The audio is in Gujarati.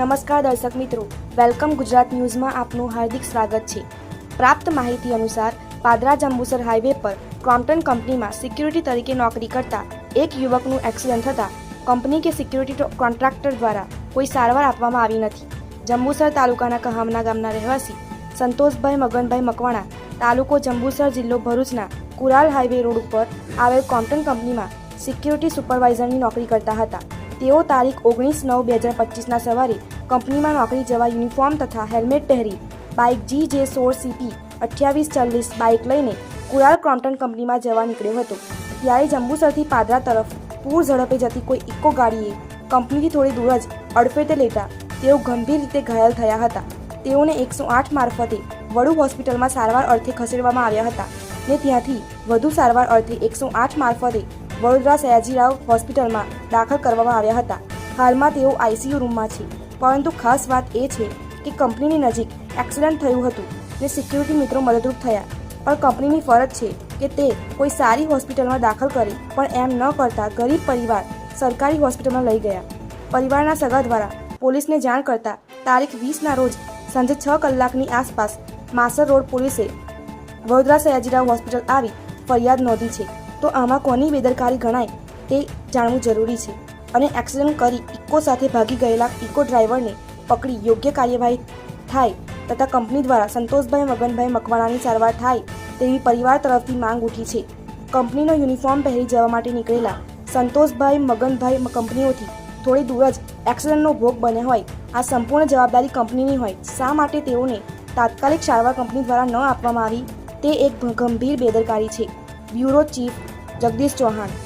નમસ્કાર દર્શક મિત્રો. વેલકમ ગુજરાત ન્યૂઝમાં આપનું હાર્દિક સ્વાગત છે. પ્રાપ્ત માહિતી અનુસાર પાદરા જંબુસર હાઈવે પર ક્રોમ્પટન કંપનીમાં સિક્યુરિટી તરીકે નોકરી કરતા એક યુવકનું એક્સિડન્ટ થતાં કંપની કે સિક્યુરિટી કોન્ટ્રાક્ટર દ્વારા કોઈ સારવાર આપવામાં આવી નથી. જંબુસર તાલુકાના કહામના ગામના રહેવાસી સંતોષભાઈ મગનભાઈ મકવાણા તાલુકો જંબુસર જિલ્લો ભરૂચના કુરાલ હાઈવે રોડ ઉપર આવેલ કોમ્પટન કંપનીમાં સિક્યુરિટી સુપરવાઇઝરની નોકરી કરતા હતા. તેઓ તારીખ ઓગણીસ નવ બે હજાર પચીસના સવારે કંપનીમાં નોકરી જવા યુનિફોર્મ તથા હેલ્મેટ પહેરી બાઇક જી જે સોળ સીપી અઠ્યાવીસ ચાલીસ બાઇક લઈને કુરાલ ક્રોમ્પટન કંપનીમાં જવા નીકળ્યો હતો. ત્યારે જંબુસરથી પાદરા તરફ પૂર ઝડપે જતી કોઈ ઇકો ગાડીએ કંપનીથી થોડી દૂર જ અડફેટે લેતા તેઓ ગંભીર રીતે ઘાયલ થયા હતા. તેઓને એકસો આઠ મારફતે વડુ હોસ્પિટલમાં સારવાર અર્થે ખસેડવામાં આવ્યા હતા ને ત્યાંથી વધુ સારવાર અર્થે એકસો આઠ મારફતે વડોદરા સયાજીરાવ હોસ્પિટલમાં દાખલ કરવામાં આવ્યા હતા. હાલમાં તેઓ આઈસીયુ રૂમમાં છે. પરંતુ ખાસ વાત એ છે કે કંપનીની નજીક એક્સિડન્ટ થયું હતું ને સિક્યુરિટી મિત્રો મદદરૂપ થયા. પણ કંપનીની ફરજ છે કે તે કોઈ સારી હોસ્પિટલમાં દાખલ કરે, પણ એમ ન કરતા ગરીબ પરિવાર સરકારી હોસ્પિટલમાં લઈ ગયા. પરિવારના સગા દ્વારા પોલીસને જાણ કરતા તારીખ વીસના રોજ સાંજે છ કલાકની આસપાસ માસર રોડ પોલીસે વડોદરા સયાજીરાવ હોસ્પિટલ આવી ફરિયાદ નોંધી છે. તો આમાં કોની બેદરકારી ગણાય તે જાણવું જરૂરી છે. અને એક્સિડન્ટ કરી ઇકો સાથે ભાગી ગયેલા ઇકો ડ્રાઈવરને પકડી યોગ્ય કાર્યવાહી થાય તથા કંપની દ્વારા સંતોષભાઈ મગનભાઈ મકવાણાની સારવાર થાય તેવી પરિવાર તરફથી માંગ ઉઠી છે. કંપનીનો યુનિફોર્મ પહેરી જવા માટે નીકળેલા સંતોષભાઈ મગનભાઈ કંપનીઓથી થોડી દૂર જ એક્સિડન્ટનો ભોગ બન્યા હોય. આ સંપૂર્ણ જવાબદારી કંપનીની હોય. શા માટે તેઓને તાત્કાલિક સારવાર કંપની દ્વારા ન આપવામાં આવી તે એક ગંભીર બેદરકારી છે. Bureau chief Jagdish Chauhan